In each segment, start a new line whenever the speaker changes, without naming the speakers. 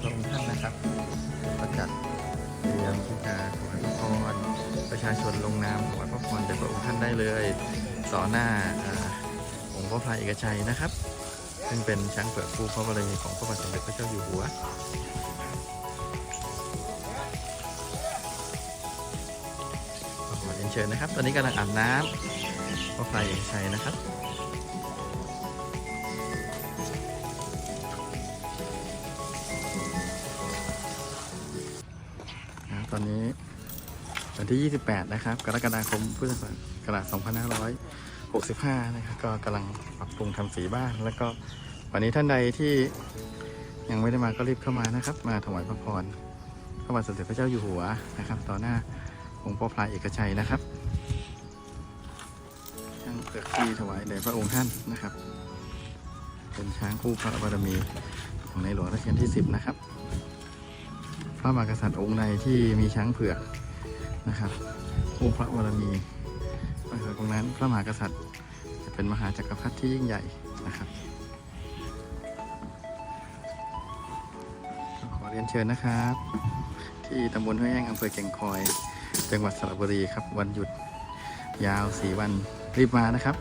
พระองค์ท่านนะครับก็จัดเรียมที่จะถวายพระพรประชาชนลงนามถวายพระพรแด่พระองค์ท่านได้เลยต่อหน้าองค์พระพลายเอกชัยนะครับ ซึ่งเป็นช้างเผือกคู่พระบรมีของพระบาทสมเด็จพระเจ้าอยู่หัวขอเรียนเชิญนะครับ ตอนนี้กำลังอาบน้ำพระพลายเอกชัยนะครับ ตอนนี้วันที่ 28 นะครับ กรกฎาคมพุทธศักราช2565 นะครับ ก็กำลังปรับปรุงทำสีบ้าน แล้วก็วันนี้ท่านใดที่ยังไม่ได้มาก็รีบเข้ามานะครับ มาถวายพระพรพระบาทสมเด็จพระเจ้าอยู่หัวนะครับ ต่อหน้าองค์พ่อพลายเอกชัยนะครับช้างเผือกที่ถวายแด่พระองค์ท่านนะครับ เป็นช้างคู่พระบารมีของในหลวงรัชกาลที่ 10 นะครับ พระมหากษัตริย์องค์ใดที่มีช้างเผือกนะครับคู่พระบารมีก็คือตรงนั้นพระมหากษัตริย์ จะเป็นมหาจักรพรรดิที่ยิ่งใหญ่นะครับขอเรียนเชิญนะครับ ที่ตำบลห้วยแห้งอำเภอแก่งคอย จังหวัดสระบุรีครับวันหยุดยาวสีวันรีบมานะครับ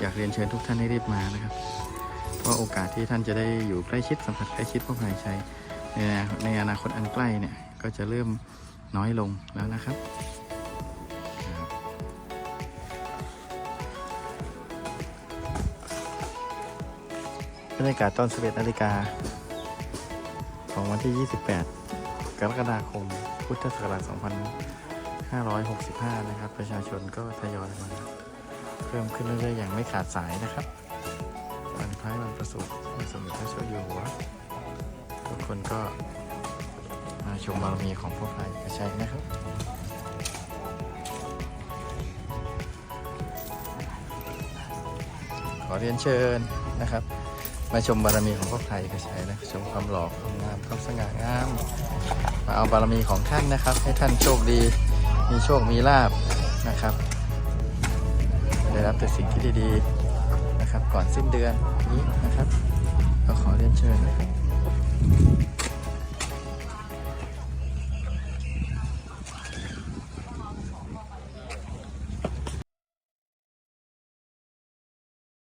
อยากเรียนเชิญทุกท่านให้รีบมานะครับเพราะโอกาสที่ท่านจะได้อยู่ใกล้ชิดสัมผัสใกล้ชิดพระพายชัย ในอนาคตอันใกล้เนี่ยก็จะเริ่มน้อยลงแล้วนะครับบรรยากาศตอน 11 นาฬิกา ของวันที่ 28 กรกฎาคม พุทธศักราช 2565 นะครับ ประชาชนก็ทยอยมา เพิ่มขึ้นเรื่อยๆอย่างไม่ขาดสายนะครับ วันคล้ายวันประสูติสมเด็จพระเจ้าอยู่หัว คนก็มาชมบารมีของพระพลายกระชัยนะครับขอเรียนเชิญนะครับ มาชมบารมีของพระพลายกระชัยนะชมความหล่อความงามความสง่างาม มาเอาบารมีของท่านนะครับ ให้ท่านโชคดีมีโชคมีลาบนะครับได้รับแต่สิ่งที่ดีๆนะครับ ก่อนสิ้นเดือนนี้นะครับก็ขอเรียนเชิญนะครับ Thank you.